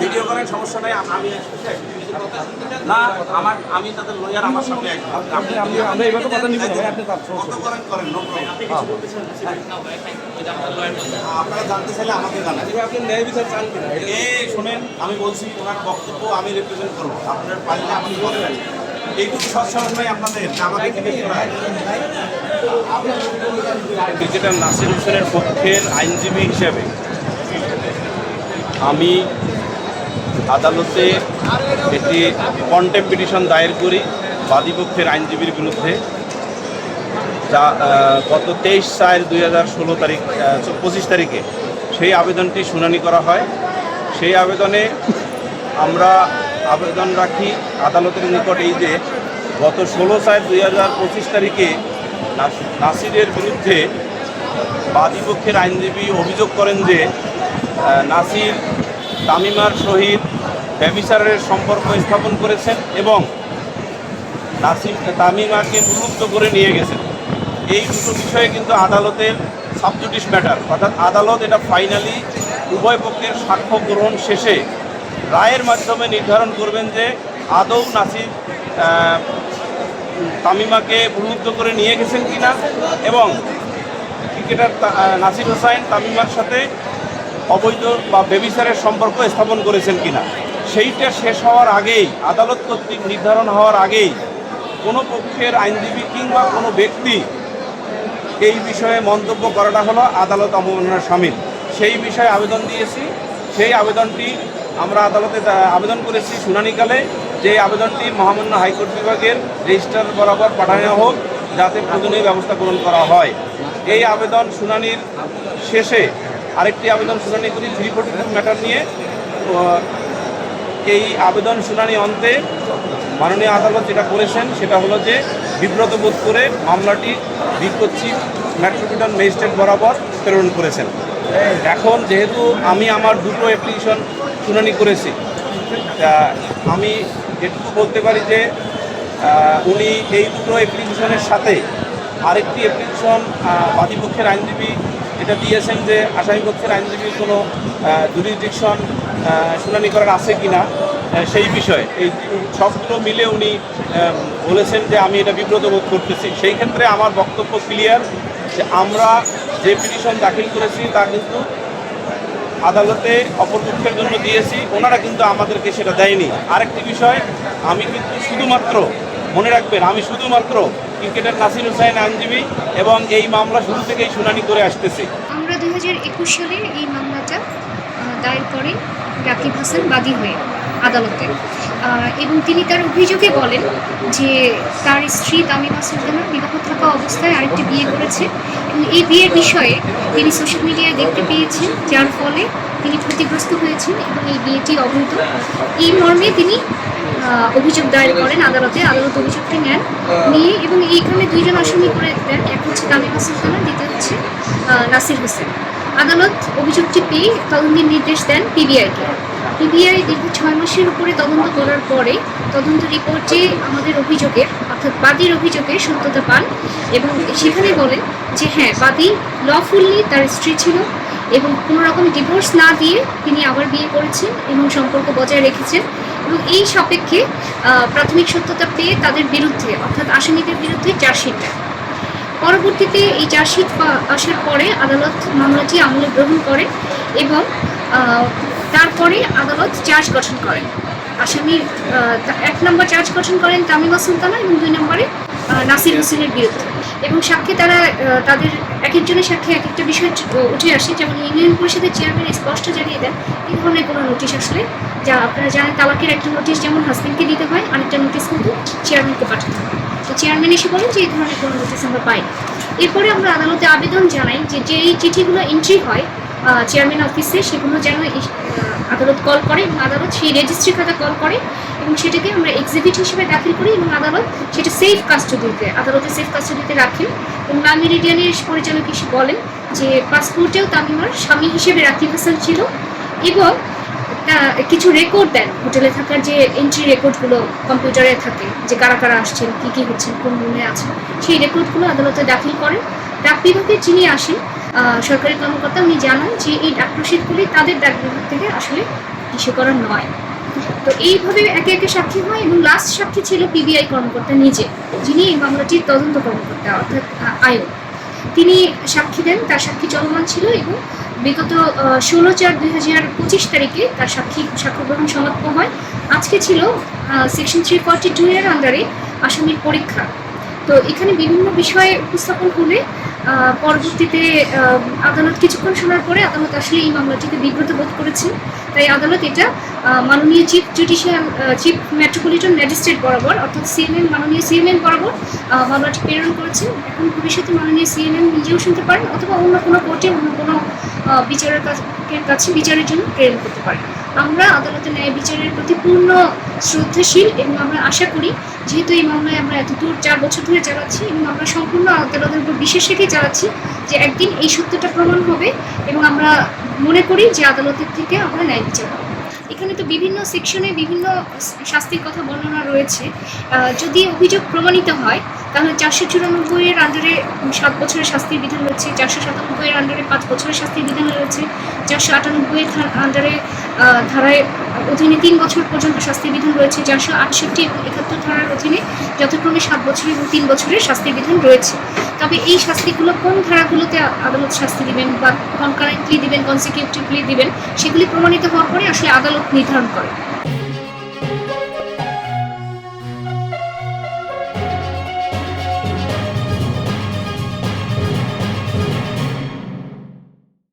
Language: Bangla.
ভিডিও করেন সমস্যা নাই আম- আমি না আমার আমি তাদের লয়ার আমার সামনে। আপনি আপনি আমরা এইভাবে কথা নিব না আপনি তার কত করেন করেন problem। আপনারা জানতে চাইলে আমাকে জানান আপনি ন্যায় বিচার চান কিনা এই শোনেন আমি বলছি ওনার বক্তব্য আমি রিপ্রেজেন্ট করব আপনারা পারলে আপনি বলবেন এইটুকু সৎসাহস নাই আপনাদের যে আমাকে জিজ্ঞেস করা হয়। নাসির হোসেনের পক্ষের আইনজীবী হিসেবে আমি আদালতে একটি কন্টেম পিটিশন দায়ের করি বাদীপক্ষের আইনজীবীর বিরুদ্ধে, যা গত তেইশ চার দুই হাজার ষোলো তারিখ পঁচিশ তারিখে সেই আবেদনটি শুনানি করা হয়। সেই আবেদনে আমরা আবেদন রাখি আদালতের নিকট এই যে গত ষোলো চার দুই হাজার পঁচিশ তারিখে নাস- নাসিরের বিরুদ্ধে বাদীপক্ষের আইনজীবী অভিযোগ করেন যে নাসির তামিমার সহিত ব্যবিচারের সম্পর্ক স্থাপন করেছেন এবং নাসিম তামিমাকে প্রলুব্ধ করে নিয়ে গেছেন। এই দুটো বিষয়ে কিন্তু আদালতের সাবজুডিস ম্যাটার। অর্থাৎ আদালত এটা ফাইনালি উভয় পক্ষের সাক্ষ্য গ্রহণ শেষে রায়ের মাধ্যমে নির্ধারণ করবেন যে আদৌ নাসির তামিমাকে প্রলুব্ধ করে নিয়ে গেছেন কিনা এবং ক্রিকেটার নাসির হোসাইন তামিমার সাথে অবৈধ বা বেবিচারের সম্পর্ক স্থাপন করেছেন কিনা। সেইটা শেষ হওয়ার আগেই, আদালত কর্তৃক নির্ধারণ হওয়ার আগেই কোনো পক্ষের আইনজীবী কিংবা কোনো ব্যক্তি এই বিষয়ে মন্তব্য করাটা হলো আদালত অবমাননার সামিল। সেই বিষয়ে আবেদন দিয়েছি। সেই আবেদনটি আমরা আদালতে আবেদন করেছি শুনানিকালে। যে আবেদনটি মহামান্য হাইকোর্ট বিভাগের রেজিস্ট্রার বরাবর পাঠানো হোক, যাতে প্রয়োজনীয় ব্যবস্থা গ্রহণ করা হয়। এই আবেদন শুনানির শেষে আরেকটি আবেদন শুনানি করি থ্রি ফোর্টি টু ম্যাটার নিয়ে। এই আবেদন শুনানি অন্তে মাননীয় আদালত যেটা করেছেন সেটা হলো যে বিব্রত বোধ করে মামলাটি চিফ মেট্রোপলিটন ম্যাজিস্ট্রেট বরাবর প্রেরণ করেছেন। এখন যেহেতু আমি আমার দুটো অ্যাপ্লিকেশন শুনানি করেছি আমি এটুকু বলতে পারি যে উনি এই দুটো অ্যাপ্লিকেশনের সাথে আরেকটি অ্যাপ্লিকেশন বাদীপক্ষের আইনজীবী এটা দিয়েছেন যে আসামি পক্ষের আইনজীবীর কোনো জুরিডিকশন শুনানি করার আছে কি না সেই বিষয়ে। এই সবগুলো মিলে উনি বলেছেন যে আমি এটা বিব্রত বোধ করতেছি। সেই ক্ষেত্রে আমার বক্তব্য ক্লিয়ার যে আমরা যে পিটিশন দাখিল করেছি, তা কিন্তু আদালতে অপরপক্ষের জন্য দিয়েছি। ওনারা কিন্তু আমাদেরকে সেটা দেয়নি। আরেকটি বিষয়, আমি কিন্তু শুধুমাত্র মনে রাখবেন, আমি শুধুমাত্র ক্রিকেটার নাসির হুসাইন আইনজীবী এবং এই মামলা শুরু থেকেই শুনানি করে আসতেছি। আমরা দুই হাজার একুশ সালে এই মামলাটা দায়ের করে রাকিব হাসান বাদী হয়ে আদালতে। এবং তিনি তার অভিযোগে বলেন যে তার স্ত্রী তামিমা সুলতানা বিবাহ থাকা অবস্থায় আরেকটি বিয়ে করেছে এবং এই বিয়ের বিষয়ে তিনি সোশ্যাল মিডিয়ায় দেখতে পেয়েছেন, যার ফলে তিনি ক্ষতিগ্রস্ত হয়েছেন এবং এই বিয়েটি অবৈধ। এই মর্মে তিনি অভিযোগ দায়ের করেন আদালতে। আদালত অভিযোগটি নেন। নিয়ে এবং এইখানে দুইজন আসামি করে দেন। এক হচ্ছে তামিমা সুলতানা দ্বিতীয় হচ্ছে নাসির হোসেন। আদালত অভিযোগটি পেয়ে তদন্তের নির্দেশ দেন পিবিআইকে। পিবিআই দীর্ঘ ছয় মাসের উপরে তদন্ত করার পরে তদন্ত রিপোর্টে আমাদের অভিযোগের অর্থাৎ বাদীর অভিযোগে সত্যতা পান এবং সেখানে বলেন যে হ্যাঁ বাদী লফুল্লি তার স্ত্রী ছিল এবং কোনো রকম ডিভোর্স না দিয়ে তিনি আবার বিয়ে করেছেন এবং সম্পর্ক বজায় রেখেছেন। এবং এই সাপেক্ষে প্রাথমিক সত্যতা পেয়ে তাদের বিরুদ্ধে, অর্থাৎ আসামিদের বিরুদ্ধে চার্জশিট দেন পরবর্তীতে এই চার্জশিট আসার পরে আদালত মামলাটি আমলে গ্রহণ করে এবং তারপরে আদালত চার্জ গঠন করেন। আসামির এক নম্বর চার্জ গঠন করেন তামিমা সুলতানা এবং দুই নম্বরে নাসির হোসেনের বিরুদ্ধে। এবং সাক্ষী তারা তাদের এক একজনের সাক্ষী এক একটা বিষয় উঠে আসে। যেমন ইউনিয়ন পরিষদের চেয়ারম্যান স্পষ্ট জানিয়ে দেন, এই ধরনের কোনো নোটিশ আসলে, যা আপনারা জানেন তালাকের একটা নোটিশ যেমন হাজব্যান্ডকে দিতে হয়, আরেকটা নোটিশ কিন্তু চেয়ারম্যানকে পাঠাতে হয়। তো চেয়ারম্যান এসে বলেন যে এই ধরনের কোনো নোটিশ আমরা পাই এরপরে আমরা আদালতে আবেদন জানাই যে যেই চিঠিগুলো এন্ট্রি হয় চেয়ারম্যান অফিসে সেগুলো যেন আদালত কল করে এবং আদালত সেই রেজিস্ট্রি খাতা কল করে এবং সেটাকে আমরা এক্সিবিট হিসেবে দাখিল করি এবং আদালত সেটা সেফ কাস্টডিতে আদালতে সেফ কাস্টডিতে রাখেন এবং মেরিডিয়ানের পরিচালক এসে বলেন যে পাসপোর্টেও তামিমার স্বামী হিসেবে রাকিব হাসান ছিল এবং কিছু রেকর্ড দেন হোটেলে থাকার যে এন্ট্রি রেকর্ডগুলো কম্পিউটারে থাকে যে কারা কারা আসছেন, কী কী হচ্ছেন, কোন রুমে আছেন, সেই রেকর্ডগুলো আদালতে দাখিল করেন। ডাক বিভাগে যিনি আসেন সরকারি কর্মকর্তা উনি জানান যে এই ডাক রসিদগুলি তাদের ডাক বিভাগ থেকে আসলে ইস্যু করা নয়। তো এইভাবে একে একে সাক্ষী হয় এবং লাস্ট সাক্ষী ছিল পিবিআই কর্মকর্তা নিজে, যিনি এই মামলাটির তদন্ত কর্মকর্তা, অর্থাৎ আয়োগ। তিনি সাক্ষী দেন, তার সাক্ষী চলমান ছিল এবং বিগত ষোলো চার দুই হাজার পঁচিশ তারিখে তার সাক্ষী, সাক্ষ্য গ্রহণ সমাপ্ত হয়। আজকে ছিল সেকশন থ্রি ফর্টি টু এর আন্ডারে আসামির পরীক্ষা। তো এখানে বিভিন্ন বিষয়ে উপস্থাপন হলে পরবর্তীতে আদালত কিছুক্ষণ শোনার পরে আদালত আসলে এই মামলাটিকে বিব্রত বোধ করেছেন। তাই আদালত এটা মাননীয় chief judicial chief metropolitan magistrate বরাবর, অর্থাৎ সিএমএন মাননীয় সিএমএন বরাবর মামলাটি প্রেরণ করেছেন। এখন ভবিষ্যতে মাননীয় সিএমএন নিজেও শুনতে পারেন, অথবা অন্য কোনো কোর্টে অন্য কোনো বিচারের কাছে, বিচারের জন্য প্রেরণ করতে পারেন। আমরা আদালতের ন্যায় বিচারের প্রতি পূর্ণ শ্রদ্ধাশীল এবং আমরা আশা করি, যেহেতু এই মামলায় আমরা এত দূর চার বছর ধরে চালাচ্ছি এবং আমরা সম্পূর্ণ আদালতের উপর বিশ্বাস রেখে চালাচ্ছি যে একদিন এই সত্যটা প্রমাণ হবে এবং আমরা মনে করি যে আদালতের থেকে আমরা ন্যায় বিচার পাবো। এখানে তো বিভিন্ন সেকশনে বিভিন্ন শাস্তির কথা বর্ণনা রয়েছে। যদি অভিযোগ প্রমাণিত হয় তাহলে চারশো চুরানব্বই এর আন্ডারে সাত বছরের শাস্তির বিধান রয়েছে, চারশো সাতানব্বই এর আন্ডারে পাঁচ বছরের শাস্তির বিধান রয়েছে, চারশো আটানব্বই আন্ডারে ধারায় অধীনে তিন বছর পর্যন্ত শাস্তির বিধান রয়েছে, চারশো আটষট্টি এবং একাত্তর ধারার অধীনে যথাক্রমে সাত বছর এবং তিন বছরের শাস্তির বিধান রয়েছে। তবে এই শাস্তিগুলো কোন ধারাগুলোতে আদালত শাস্তি দিবেন বা কনকারেন্টলি দিবেন কনসিকিউটিভলি দিবেন, সেগুলি প্রমাণিত হওয়ার পরে আসলে আদালত নির্ধারণ করে।